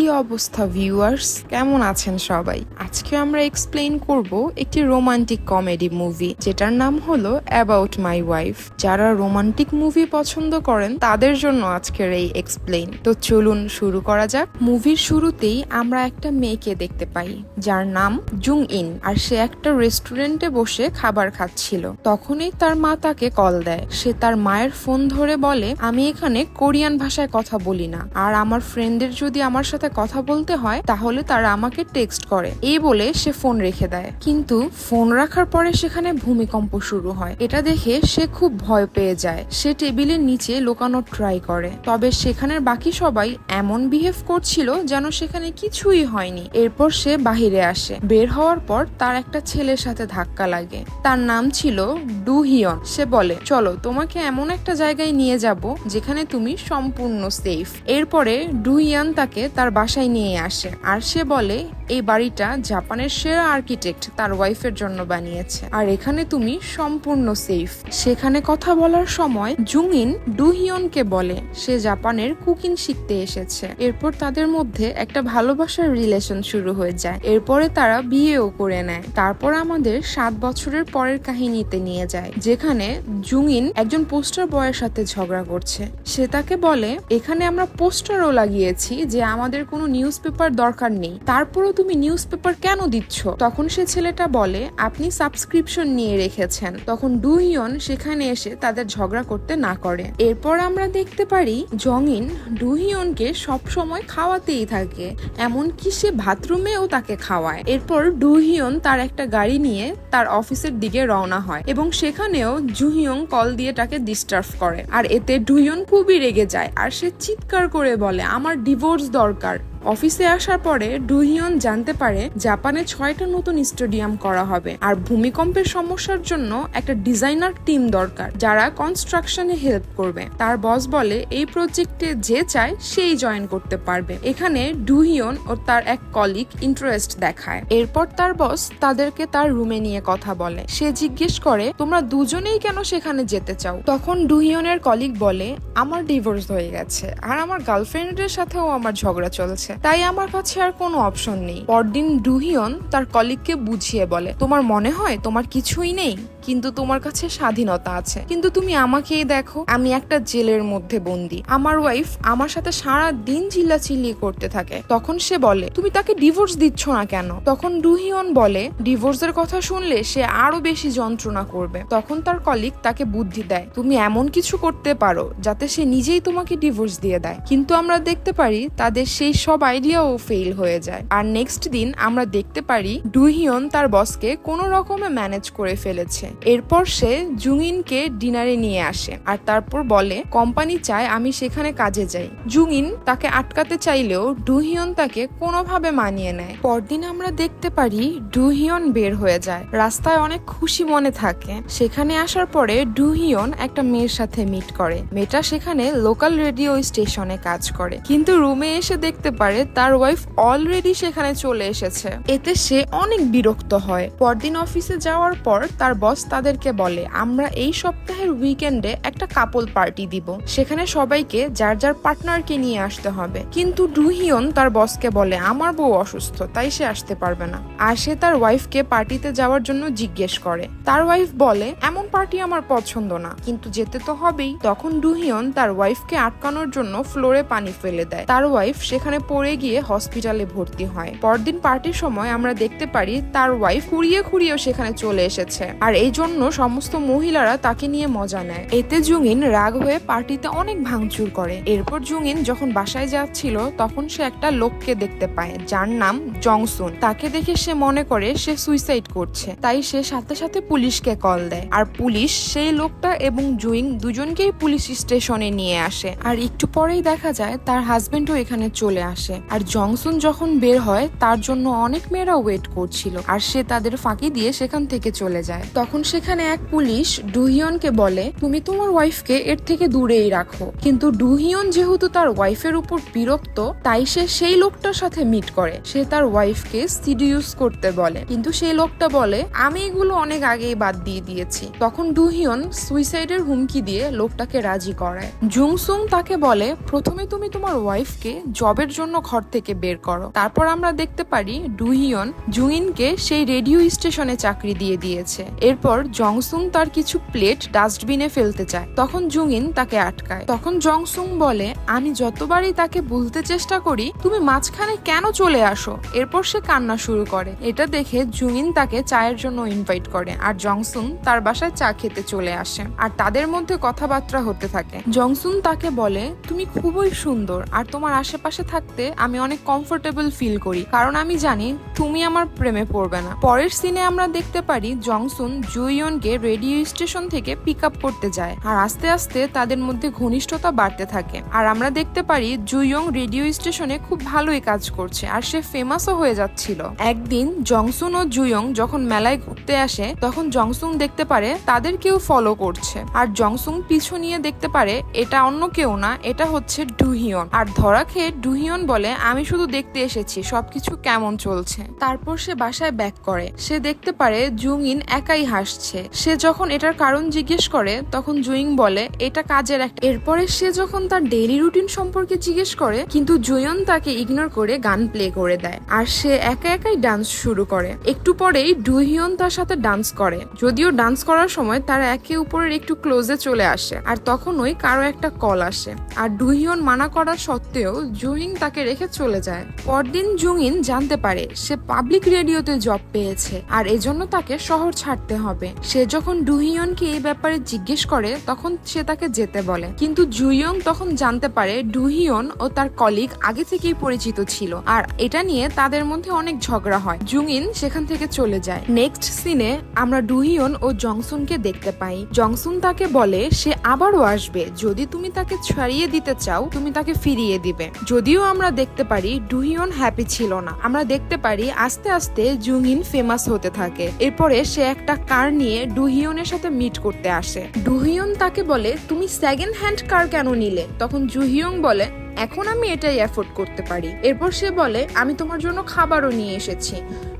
কি অবস্থা ভিউয়ার্স কেমন আছেন সবাই? আজকে আমরা এক্সপ্লেন করব একটি রোমান্টিক কমেডি মুভি যেটার নাম হলো অ্যাবাউট মাই ওয়াইফ যারা রোমান্টিক মুভি পছন্দ করেন, তাদের জন্য আজকের এই এক্সপ্লেন তো চলুন শুরু করা যাক। মুভির শুরুতেই আমরা একটা মেয়েকে দেখতে পাই, যার নাম জুং ইন আর সে একটা রেস্টুরেন্টে বসে খাবার খাচ্ছিল। তখনই তার মা তাকে কল দেয়। সে তার মায়ের ফোন ধরে বলে, আমি এখানে কোরিয়ান ভাষায় কথা বলি না। আর আমার ফ্রেন্ডের যদি আমার সাথে কথা বলতে হয়, তাহলে তারা আমাকে টেক্সট করে। এই বলে সে ফোন রেখে দেয়। কিন্তু ফোন রাখার পরে সেখানে ভূমিকম্প শুরু হয়। এটা দেখে সে খুব ভয় পেয়ে যায়। সে টেবিলের নিচে লুকানোর ট্রাই করে। তবে সেখানের বাকি সবাই এমন বিহেভ করছিল যেন সেখানে কিছুই হয়নি। এরপর সে বাহিরে আসে। বের হওয়ার পর তার একটা ছেলের সাথে ধাক্কা লাগে। তার নাম ছিল ডু হিয়ন সে বলে, চলো, তোমাকে এমন একটা জায়গায় নিয়ে যাব যেখানে তুমি সম্পূর্ণ সেফ এরপরে ডু হিয়ন তাকে তার বাসায় নিয়ে আসে আর সে বলে, এই বাড়িটা জাপানের সেরা আর্কিটেক্ট তার ওয়াইফের জন্য বানিয়েছে। আর এখানে তুমি সম্পূর্ণ সেফ। সেখানে কথা বলার সময় জুংইন ডুহিয়নকে বলে, সে জাপানের কুকিং শিখতে এসেছে। এরপর তাদের মধ্যে একটা ভালোবাসার রিলেশন শুরু হয়ে যায়। এরপরে তারা বিয়েও করে নেয়। তারপর আমাদের সাত বছরের পরের কাহিনীতে নিয়ে যায়, যেখানে জুংইন একজন পোস্টার বয়ের সাথে ঝগড়া করছে। সে তাকে বলে, এখানে আমরা পোস্টারও লাগিয়েছি যে আমাদের কোনো নিউজ পেপার দরকার নেই। তারপরও তুমি নিউজ পেপার কেন দিচ্ছ? তখন সে ছেলেটা বলে, আপনি সাবস্ক্রিপশন নিয়ে রেখেছেন। তখন ডুহিয়ন সেখানে এসে তাদের ঝগড়া করতে না করে। এরপর আমরা দেখতে পারি জংইন ডুহিয়নকে সব সময় খাওয়াতেই থাকে, এমনকি সে বাথরুমেও তাকে খাওয়ায়। এরপর ডুহিয়ন তার একটা গাড়ি নিয়ে তার অফিসের দিকে রওনা হয় এবং সেখানেও জুহিয়ং কল দিয়ে তাকে ডিস্টার্ব করে। আর এতে ডুহিয়ন খুবই রেগে যায়। আর সে চিৎকার করে বলে, আমার ডিভোর্স দরকার। অফিসে আসার পরে ডুহিয়ন জানতে পারে জাপানে ছয়টা নতুন স্টেডিয়াম করা হবে। আর ভূমিকম্পের সমস্যার জন্য একটা ডিজাইনার টিম দরকার, যারা কনস্ট্রাকশনে হেল্প করবে। তার বস বলে, এই প্রজেক্টে যে চায় সেই জয়েন করতে পারবে। এখানে ডুহিয়ন ও তার এক কলিগ ইন্টারেস্ট দেখায়। এরপর তার বস তাদেরকে তার রুমে নিয়ে কথা বলে। সে জিজ্ঞেস করে, তোমরা দুজনেই কেন সেখানে যেতে চাও? তখন ডুহিয়নের কলিগ বলে, আমার ডিভোর্স হয়ে গেছে, আর আমার গার্লফ্রেন্ডের সাথেও আমার ঝগড়া চলছে। তাই আমার কাছে আর কোনো অপশন নেই। পরদিন ডুহিয়ন তার কলিগকে বুঝিয়ে বলে, তোমার মনে হয় তোমার কিছুই নেই? কিন্তু তোমার কাছে স্বাধীনতা আছে। কিন্তু তুমি আমাকেই দেখো, আমি একটা জেলের মধ্যে বন্দি। আমার ওয়াইফ আমার সাথে সারা দিন চিল্লাচিল্লি করতে থাকে। তখন সে বলে, তুমি তাকে ডিভোর্স দিচ্ছ না কেন? তখন ডুহিয়ন বলে ডিভোর্সের কথা শুনলে সে আরও বেশি যন্ত্রণা করবে। তখন তার কলিগ তাকে বুদ্ধি দেয়, তুমি এমন কিছু করতে পারো যাতে সে নিজেই তোমাকে ডিভোর্স দিয়ে দেয়। কিন্তু আমরা দেখতে পারি তাদের সেই সব আইডিয়াও ফেল হয়ে যায়। আর নেক্সট দিন আমরা দেখতে পারি ডুহিয়ন তার বসকে কোনো রকমে ম্যানেজ করে ফেলেছে। এরপর সে জুংইনকে ডিনারে নিয়ে আসে আর তারপর বলে, কোম্পানি চায় আমি সেখানে কাজে যাই। জুংইন তাকে আটকাতে চাইলেও ডুহিয়ন তাকে কোনোভাবে মানিয়ে নেয়। পরদিন আমরা দেখতে পারি ডুহিয়ন বের হয়ে যায়। রাস্তায় অনেক খুশি মনে থাকে। সেখানে আসার পরে ডুহিয়ন একটা মেয়ের সাথে মিট করে। মেয়েটা সেখানে লোকাল রেডিও স্টেশনে কাজ করে। কিন্তু রুমে এসে দেখতে পারে তার ওয়াইফ অলরেডি সেখানে চলে এসেছে। এতে সে অনেক বিরক্ত হয়। পরদিন অফিসে যাওয়ার পর তার বস তাদেরকে বলে, আমরা এই সপ্তাহের উইকেন্ডে একটা কাপল পার্টি দিব। সেখানে সবাইকে, যার যার পার্টনারকে নিয়ে আসতে হবে। কিন্তু ডুহিয়ন তার বসকে বলে, আমার বউ অসুস্থ, তাই সে আসতে পারবে না। আর সে তার ওয়াইফকে পার্টিতে যাওয়ার জন্য জিজ্ঞেস করে। তার ওয়াইফ বলে, এমন পার্টি আমার পছন্দ না, কিন্তু যেতে তো হবেই। তখন ডুহিয়ন তার ওয়াইফকে আটকানোর জন্য ফ্লোরে পানি ফেলে দেয়। তার ওয়াইফ সেখানে পড়ে গিয়ে হসপিটালে ভর্তি হয়। পরদিন পার্টির সময় আমরা দেখতে পারি, তার ওয়াইফ খুঁড়িয়ে খুঁড়িয়েও সেখানে চলে এসেছে। আর এই জন্য সমস্ত মহিলারা তাকে নিয়ে মজা নেয়। এতে জুঙিন রাগ হয়ে পার্টিতে অনেক ভাঙচুর করে। এরপর জুঙিন যখন বাসায় যাচ্ছিল, তখন সে একটা লোককে দেখতে পায়, যার নাম জংসুন। তাকে দেখে সে মনে করে সে সুইসাইড করছে। তাই সে সাথে সাথে পুলিশকে কল দেয়। আর পুলিশ সেই লোকটা এবং জুইং দুজনকেই পুলিশ স্টেশনে নিয়ে আসে। আর একটু পরেই দেখা যায়, তার হাজবেন্ডও এখানে চলে আসে। আর জংসুন যখন বের হয়, তার জন্য অনেক মেয়েরা ওয়েট করছিল। আর সে তাদের ফাঁকি দিয়ে সেখান থেকে চলে যায়। তখন তখন সেখানে এক পুলিশ ডুহিয়নকে বলে, তুমি তোমার ওয়াইফকে এর থেকে দূরেই রাখো। কিন্তু ডুহিয়ন যেহেতু তার ওয়াইফের উপর বিরক্ত, তাই সে সেই লোকটার সাথে মিট করে। সে তার ওয়াইফকে সিডিউস করতে বলে। কিন্তু সেই লোকটা বলে, আমি এগুলো অনেক আগেই বাদ দিয়ে দিয়েছি। তখন ডুহিয়ন সুইসাইডের হুমকি দিয়ে লোকটাকে রাজি করায় জুংসুং তাকে বলে, প্রথমে তুমি তোমার ওয়াইফকে জবের জন্য ঘর থেকে বের করো। তারপর আমরা দেখতে পারি ডুহিয়ন জুইনকে সেই রেডিও স্টেশনে চাকরি দিয়ে দিয়েছে। এরপর জংসুং তার কিছু প্লেট ডাস্টবিনে ফেলতে চায়। তখন জুঙিন তাকে আটকায়। তখন জংসুং বলে, আমি যতবারই তাকে বলতে চেষ্টা করি, তুমি মাঝখানে কেন চলে আসো? এরপর সে কান্না শুরু করে। এটা দেখে জুঙিন তাকে চায়ের জন্য ইনভাইট করে আর জংসুং তার বাসায় চা খেতে চলে আসে আর তাদের মধ্যে কথাবার্তা হতে থাকে। জংসুন তাকে বলে, তুমি খুবই সুন্দর আর তোমার আশেপাশে থাকতে আমি অনেক কমফোর্টেবল ফিল করি। কারণ আমি জানি তুমি আমার প্রেমে পড়বে না। পরের সিনে আমরা দেখতে পারি জংসুন জুইয়নকে রেডিও স্টেশন থেকে পিক আপ করতে যায়। আর আস্তে আস্তে তাদের মধ্যে ঘনিষ্ঠতা বাড়তে থাকে। আর আমরা দেখতে পারি জুইয়ং রেডিও স্টেশনে খুব ভালোই কাজ করছে আর সে ফেমাসও হয়ে যাচ্ছিল। একদিন জংসুন ও জুইয়ং যখন মেলায় ঘুরতে আসে, তখন জংসুং দেখতে পারে তাদের কেউ ফলো করছে। আর জংসুং পিছু নিয়ে দেখতে পারে, এটা অন্য কেউ না, এটা হচ্ছে ডুহিয়ন। আর ধরা খেয়ে ডুহিয়ন বলে, আমি শুধু দেখতে এসেছি, সবকিছু কেমন চলছে? তারপর সে বাসায় ব্যাক করে। সে দেখতে পারে জুংইন একাই হাসছে সে যখন এটার কারণ জিজ্ঞেস করে, তখন জুইং বলে, এটা কাজের একটা এরপরে সে যখন তার ডেইলি রুটিন সম্পর্কে জিজ্ঞেস করে, কিন্তু জুয়ন তাকে ইগনোর করে গান প্লে করে দেয়। আর সে একা একাই ডান্স শুরু করে। একটু পরেই ডুহিয়ন তার সাথে ডান্স করে। যদিও ডান্স করার সময় তারা একে উপরের একটু ক্লোজে চলে আসে, আর তখনই কারও একটা কল আসে। আর ডুহিয়ন মানা করা সত্ত্বেও জুহিং তাকে রেখে চলে যায়। পরদিন জুংইন জানতে পারে, সে পাবলিক রেডিওতে জব পেয়েছে, আর এজন্য তাকে শহর ছাড়তে হবে। সে যখন ডুহিয়নকে এই ব্যাপারে জিজ্ঞেস করে, তখন সে তাকে যেতে বলে। কিন্তু জুইয়ং তখন জানতে পারে ডুহিয়ন ও তার কলিগ আগে থেকেই পরিচিত ছিল। আর এটা নিয়ে তাদের মধ্যে অনেক ঝগড়া হয়। জুংইন সেখান থেকে চলে যায়। নেক্সট সিনে আমরা ডুহিয়ন ও জংসুনকে দেখতে পাই। জংসুন তাকে বলে, সে আবারও আসবে। যদি তুমি তাকে ছাড়িয়ে দিতে চাও, তুমি তাকে ফিরিয়ে দিবে। যদিও আমরা দেখতে পারি ডুহিয়ন হ্যাপি ছিল না। আমরা দেখতে পারি আস্তে আস্তে জুংইন ফেমাস হতে থাকে। এরপরে সে একটা কার নিয়ে ডুহিয়নের সাথে মিট করতে আসে। ডুহিয়ন তাকে বলে, তুমি সেকেন্ড হ্যান্ড কার কেন নিলে? তখন জুহিয়ং বলে, এখন আমি এটাই অ্যাফোর্ড করতে পারি। এরপর সে বলে, আমি তোমার জন্য খাবারও নিয়ে এসেছি।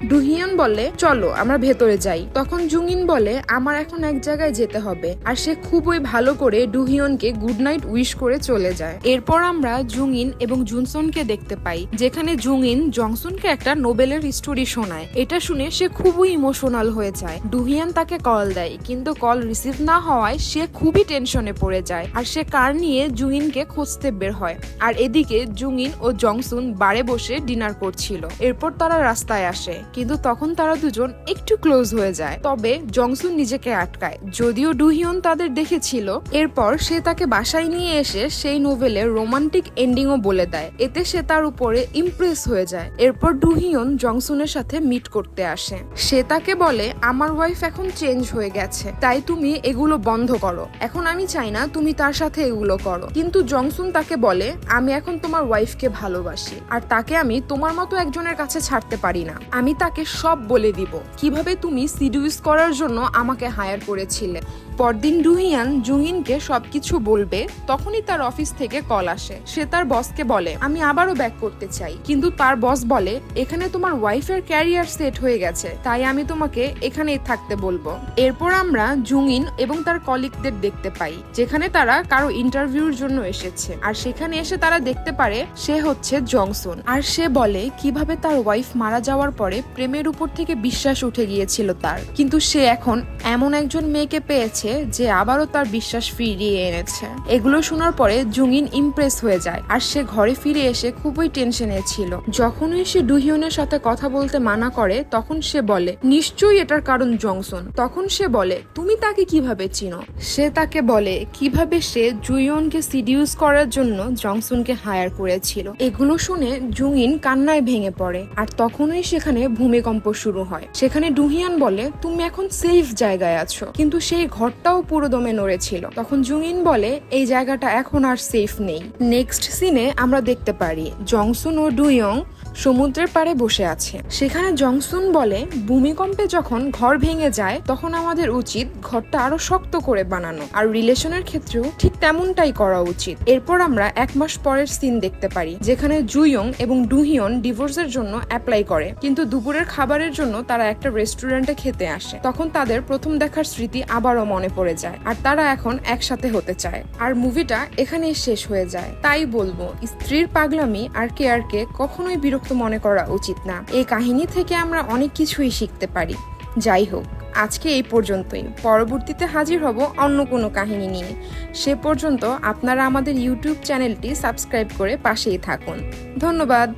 ডুহিয়ন বলে, চলো, আমরা ভেতরে যাই। তখন জুঙ্গিন বলে, আমার এখন এক জায়গায় যেতে হবে। আর সে খুবই ভালো করে ডুহিয়নকে গুড নাইট উইশ করে চলে যায়। এরপর আমরা জুঙ্গিন এবং জুনসনকে দেখতে পাই, যেখানে জুঙ্গিন জংসনকে একটা নোবেলের স্টোরি শোনায়। এটা শুনে সে খুবই ইমোশনাল হয়ে যায়। ডুহিয়ান তাকে কল দেয়, কিন্তু কল রিসিভ না হওয়ায় সে খুবই টেনশনে পড়ে যায়, আর সে কার নিয়ে জুঙ্গিনকে খুঁজতে বের হয়। আর এদিকে জুঙ্গিন ও জংসুন বারে বসে ডিনার করছিল। এরপর তারা রাস্তায় আসে। কিন্তু তখন তারা দুজন একটু ক্লোজ হয়ে যায়। তবে জংসুন নিজেকে আটকায়। যদিও ডুহিয়ন তাদের দেখেছিল, এরপর সে তাকে বাসায় নিয়ে এসে সেই নোভেলের রোমান্টিক এন্ডিংও বলে দেয়। এতে সে তার উপরে ইমপ্রেস হয়ে যায়। এরপর ডুহিয়ন জংসুনের সাথে মিট করতে আসে। সে তাকে বলে, আমার ওয়াইফ এখন চেঞ্জ হয়ে গেছে। তাই তুমি এগুলো বন্ধ করো। এখন আমি চাই না তুমি তার সাথে এগুলো করো। কিন্তু জংসুন তাকে বলে, আমি এখন তোমার ওয়াইফকে ভালোবাসি। আর তাকে আমি তোমার মতো একজনের কাছে ছাড়তে পারি না। আমি তাকে সব বলে দিব। কীভাবে তুমি সিডিউস করার জন্য আমাকে হায়ার করেছিলে? পরদিন রুহিয়ান জুঙ্গিনকে সবকিছু বলবে, তখনই তার অফিস থেকে কল আসে। সে তার বসকে বলে, আমি আবারও ব্যাক করতে চাই। কিন্তু তার বস বলে, এখানে তোমার ওয়াইফের ক্যারিয়ার সেট হয়ে গেছে, তাই আমি তোমাকে এখানেই থাকতে বলব। এরপর আমরা জুঙ্গিন এবং তার কলিগদের দেখতে পাই, যেখানে তারা কারও ইন্টারভিউর জন্য এসেছে। আর সেখানে এসে তারা দেখতে পারে, সে হচ্ছে জংসন। আর সে বলে, কীভাবে তার ওয়াইফ মারা যাওয়ার পরে প্রেমের উপর থেকে বিশ্বাস উঠে গিয়েছিল তার? কিন্তু সে এখন এমন একজন মেয়েকে পেয়েছে যে আবারও তার বিশ্বাস ফিরিয়ে এনেছে। এগুলো শোনার পরে জুঙ্গিন ইমপ্রেস হয়ে যায় আর সে ঘরে ফিরে এসে খুবই টেনশনে ছিল। যখনই সে ডুহিয়নের সাথে কথা বলতে মানা করে, তখন সে বলে, নিশ্চয়ই এটার কারণ জংসন। তখন সে বলে, তুমি তাকে কীভাবে চিনো? সে তাকে বলে, কীভাবে সে জুইয়নকে সিডিউস করার জন্য জংসনকে হায়ার করেছিল? এগুলো শুনে জুঙ্গিন কান্নায় ভেঙে পড়ে আর তখনই সেখানে ভূমিকম্প শুরু হয়। সেখানে ডুহিয়ান বলে, তুমি এখন সেফ জায়গায় আছো। কিন্তু সেই ঘরটা ঘরটাও পুরো দমে নড়েছিল তখন জুঙিন বলে, এই জায়গাটা এখন আর সেফ নেই। নেক্সট সিনে আমরা দেখতে পারি, জংসুন ও ডুইয়ং সমুদ্রের পাড়ে বসে আছে। সেখানে জংসুন বলে, ভূমিকম্পে যখন ঘর ভেঙে যায়, তখন আমাদের উচিত ঘরটা আরও শক্ত করে বানানো। আর রিলেশনের ক্ষেত্রেও ঠিক তেমনটাই করা উচিত। এরপর আমরা এক মাস পরের সিন দেখতে পারি, যেখানে জুইয়ং এবং ডুহিয়ন ডিভোর্সের জন্য অ্যাপ্লাই করে। কিন্তু দুপুরের খাবারের জন্য তারা একটা রেস্টুরেন্টে খেতে আসে। তখন তাদের প্রথম দেখার স্মৃতি আবারও মনে পড়ে যায়, আর তারা এখন একসাথে হতে চায়। আর মুভিটা এখানেই শেষ হয়ে যায়। তাই বলব, স্ত্রীর পাগলামি আর কেয়ারকে কখনোই বিরক্ত মনে করা উচিত না। এই কাহিনী থেকে আমরা অনেক কিছুই শিখতে পারি। যাই হোক, আজকে এই পর্যন্তই। পরবর্তীতে হাজির হব অন্য কোনো কাহিনী নিয়ে। সে পর্যন্ত আপনারা আমাদের ইউটিউব চ্যানেলটি সাবস্ক্রাইব করে পাশেই থাকুন। ধন্যবাদ।